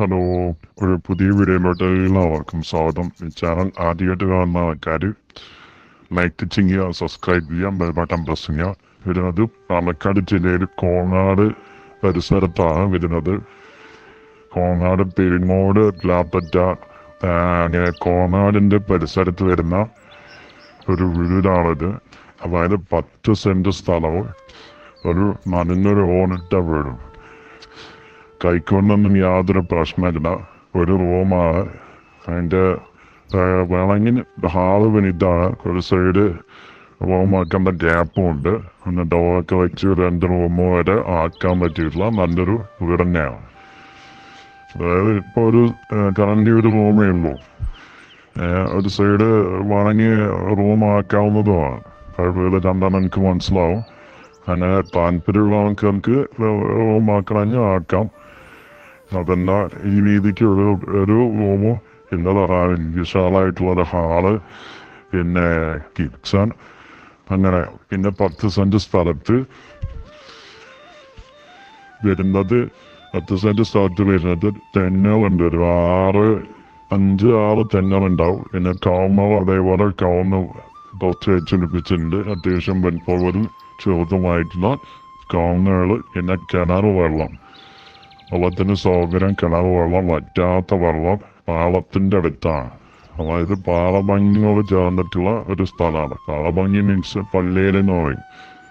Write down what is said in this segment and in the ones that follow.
Hello ഒരു പുതിയ വീഡിയോയിലോട്ട് എല്ലാവർക്കും സ്വാഗതം. ഈ ചാനൽ ആദ്യമായിട്ട് കാണുന്ന ആൾക്കാർ ലൈക്ക് ചെയ്യുക സബ്സ്ക്രൈബ് ചെയ്യുക ബെൽ ബട്ടൺ പ്രസ് ചെയ്യുക. വരുന്നത് പാലക്കാട് ജില്ലയിൽ കോങ്ങാട് പരിസരത്താണ് വരുന്നത്. കോങ്ങാട് പെരിങ്ങോട് ലാപ്പറ്റ അങ്ങനെ കോങ്ങാടിന്റെ പരിസരത്ത് വരുന്ന ഒരു വീടാണിത്. അതായത് പത്ത് സെന്റ് സ്ഥലവും ഒരു നനഞ്ഞൊരു ഓണിട്ട വീടും. കൈക്കൊണ്ടൊന്നും യാതൊരു പ്രശ്നമില്ല. ഒരു റൂമാണ്. അതിന്റെ വേണമെങ്കിൽ ഹാൾ വലുതാണ് ഒരു സൈഡ് റൂം ആക്കേണ്ട ഗ്യാപ്പും ഉണ്ട്. പിന്നെ ഡോറൊക്കെ വെച്ച് രണ്ട് റൂമ് വരെ ആക്കാൻ പറ്റിയിട്ടുള്ള നല്ലൊരു വീട് തന്നെയാണ്. അതായത് ഇപ്പോൾ ഒരു കറണ്ട് ഒരു റൂമേ ഉള്ളൂ. ഒരു സൈഡ് വേണമെങ്കിൽ റൂം ആക്കാവുന്നതുമാണ്. വീട് കണ്ടാൽ എനിക്ക് മനസ്സിലാവും. അങ്ങനെ താല്പര്യമുള്ള നമുക്ക് റൂം ആക്കണമെങ്കിൽ ആക്കാം. അതല്ല ഈ രീതിക്ക് ഒരു ഒരു റൂമ് വിശാലമായിട്ടുള്ള ഒരു ഹാൾ പിന്നെ കിച്ചൺ അങ്ങനെ പിന്നെ പത്ത് സെന്റ് സ്ഥലത്ത് വരുന്നത് പത്ത് സെന്റ് സ്ഥലത്ത് വരുന്നത് തെന്നുകളുണ്ട് ഒരു ആറ് അഞ്ച് ആറ് തെന്നുകളുണ്ടാവും പിന്നെ കൗമർ അതേപോലെ കൗന്ന് കുറച്ച് വെച്ചുപിടിപ്പിച്ചിട്ടുണ്ട് അത്യാവശ്യം വലിപ്പമുള്ളതും ചെറുതുമായിട്ടുള്ള കൗന്നുകൾ പിന്നെ കിണർ വെള്ളം. വെള്ളത്തിന് സൗകര്യം കിണറ് വെള്ളം വറ്റാത്ത വെള്ളം പാളത്തിന്റെ അടുത്താണ്. അതായത് പാളഭംഗിയോട് ചേർന്നിട്ടുള്ള ഒരു സ്ഥലമാണ്. പാളഭംഗി മീൻസ് പള്ളിയിലെന്ന് പറയും.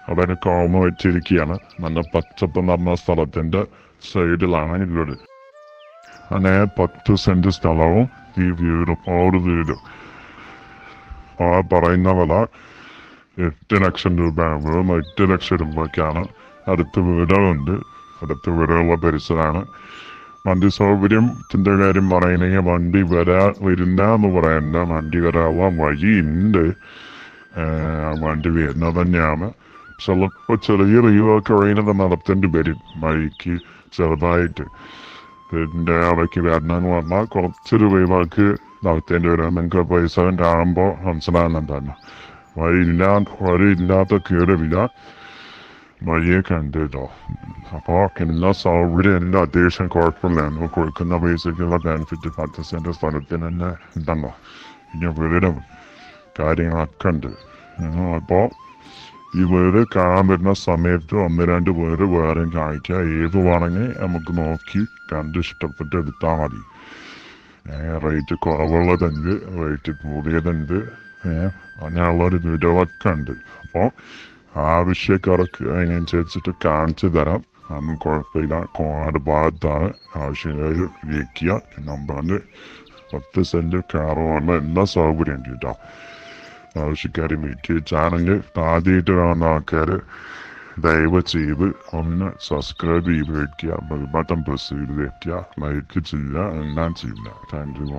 അവിടെ കോമ വെച്ചിരിക്കുകയാണ്. നല്ല പച്ചപ്പ് നിറഞ്ഞ സ്ഥലത്തിന്റെ സൈഡിലാണ് ഇല്ലൊരു അങ്ങനെ പത്ത് സെന്റ് സ്ഥലവും ഈ വീടും ഓട് വീടും. ആ പറയുന്ന വില എട്ട് ലക്ഷം രൂപയാണ്. വെറും എട്ട് ലക്ഷം രൂപയ്ക്കാണ്. അടുത്ത് വീടുകളുണ്ട്. അടുത്ത് വരെയുള്ള പരിസരമാണ്. വണ്ടി സൗകര്യത്തിന്റെ കാര്യം പറയുന്നെങ്കിൽ വണ്ടി വരാ വരില്ല എന്ന് പറയണ്ട. വണ്ടി വരാവാൻ വഴിയുണ്ട്. വണ്ടി വരുന്നത് തന്നെയാണ്. ചിലപ്പോൾ ചെറിയ റീവൊക്കെ കഴിയുന്നത് നടത്തേണ്ടി വരും. വഴിക്ക് ചെറുതായിട്ട്. ഇതിന്റെ ഇടയ്ക്ക് വരണമെന്ന് പറഞ്ഞാൽ കുറച്ചൊരു റീവാക്ക് നടത്തേണ്ടി വരും. നിങ്ങൾക്ക് പൈസ കാണുമ്പോൾ മനസ്സിലാകുന്നുണ്ടല്ലോ. വഴിയില്ല വഴിയില്ലാത്ത കേടില്ല വഴിയെ കണ്ടിട്ടോ അപ്പോൾ എല്ലാ സൗകര്യം എല്ലാം അത്യാവശ്യം കുഴപ്പമില്ല നമ്മൾ കൊടുക്കുന്ന പൈസക്കുള്ള ബെനിഫിറ്റ് പത്ത് സെന്റ് സ്ഥലത്തിന് തന്നെ ഉണ്ടല്ലോ പിന്നെ വീടും കാര്യങ്ങളൊക്കെ ഉണ്ട് അപ്പോൾ ഈ വീട് കാണാൻ വരുന്ന സമയത്ത് ഒന്ന് രണ്ട് പേര് വേറെയും കാണിക്കുക ഏത് വേണമെങ്കിൽ നമുക്ക് നോക്കി കണ്ട് ഇഷ്ടപ്പെട്ട് എടുത്താൽ മതി റേറ്റ് കുറവുള്ളതുണ്ട് റേറ്റ് കൂടിയതുണ്ട് അങ്ങനെയുള്ളൊരു വീഡിയോകളൊക്കെ ഉണ്ട് അപ്പോൾ ആവശ്യക്കാർക്ക് അതിനനുസരിച്ചിട്ട് കാണിച്ചു തരാം. അതൊന്നും കുഴപ്പമില്ല. കോണാട് ഭാഗത്താണ് ആവശ്യക്കാർ വിളിക്കുക. നമ്പറിൽ പത്ത് സെന്റ് കാറുള്ള എല്ലാ സൗകര്യം ഉണ്ട് കേട്ടോ. ആവശ്യക്കാർ മീറ്റ് ചാനൽ ആദ്യമായിട്ട് കാണുന്ന ആൾക്കാർ ദയവ് ചെയ്ത് ഒന്ന് സബ്സ്ക്രൈബ് ചെയ്ത് വയ്ക്കുക ബെൽ ബട്ടൺ പ്രസ് ചെയ്ത് വയ്ക്കുക ലൈക്ക് ചെയ്യുക. എല്ലാം ചെയ്യുക. Thank you